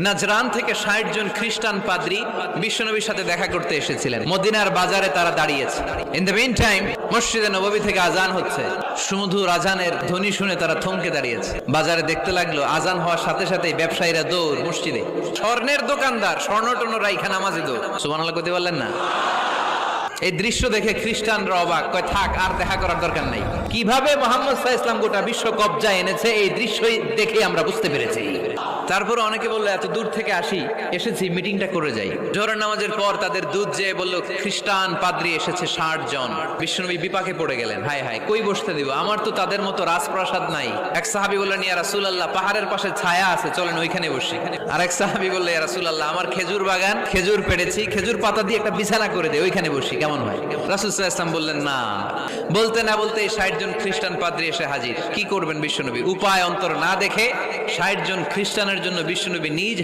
Najran থেকে ষাট জন খ্রিস্টান পাদ্রী বিশ্বনবীর সাথে দেখা করতে এসেছিলেন। মদিনার বাজারে তারা দাঁড়িয়েছে। ইন দ্য মেন টাইম মসজিদে নববী থেকে আজান হচ্ছে। সুমধুর আজানের ধ্বনি শুনে তারা থমকে দাঁড়িয়েছে। বাজারে দেখতে লাগল আজান হওয়ার সাথে সাথে ব্যবসায়ীরা দৌড়, মসজিদে। স্বর্ণের দোকানদার স্বর্ণ টর্ণ রাইখা নামাজে দৌড়। সুবহানাল্লাহ করতে পারলেন না। এই দৃশ্য দেখে খ্রিস্টানরা অবাক। কয়, থাক, আর দেখা করার দরকার নাই। কীভাবে মোহাম্মদ সাহা ইসলাম গোটা বিশ্ব কবজায় এনেছে, এই দৃশ্যই দেখে আমরা বুঝতে পেরেছি। তারপর অনেকে বলল, এত দূর থেকে আসি, এসেছি, মিটিংটা করে যাই। জোহরের নামাজের পর তাদের দুধ যেয়ে বলল, খ্রিস্টান পাদ্রী এসেছে ষাট জন। বিশ্বনবী বিপাকে পড়ে গেলেন। হায় হায়, কই বসতে দিব? আমার তো তাদের মতো রাজপ্রাসাদ নাই। এক সাহাবি বললেন, ইয়া রাসূলুল্লাহ, পাহাড়ের পাশে ছায়া আছে, চলেন ওইখানে বসি। আর এক সাহাবি বললে, ইয়া রাসূলুল্লাহ, আমার খেজুর বাগান, খেজুর পেড়েছি, খেজুর পাতা দিয়ে একটা বিছানা করে দে, ওইখানে বসি, কেমন হয়? রাসূল ওয়াসাল্লাম বললেন, না। বলতে না বলতে এই ষাট জন খ্রিস্টান পাদ্রী এসে হাজির। কি করবেন বিশ্বনবী? উপায় অন্তর না দেখে ষাট জন খ্রিস্টানের জন্য বিশ্বনবী নিজ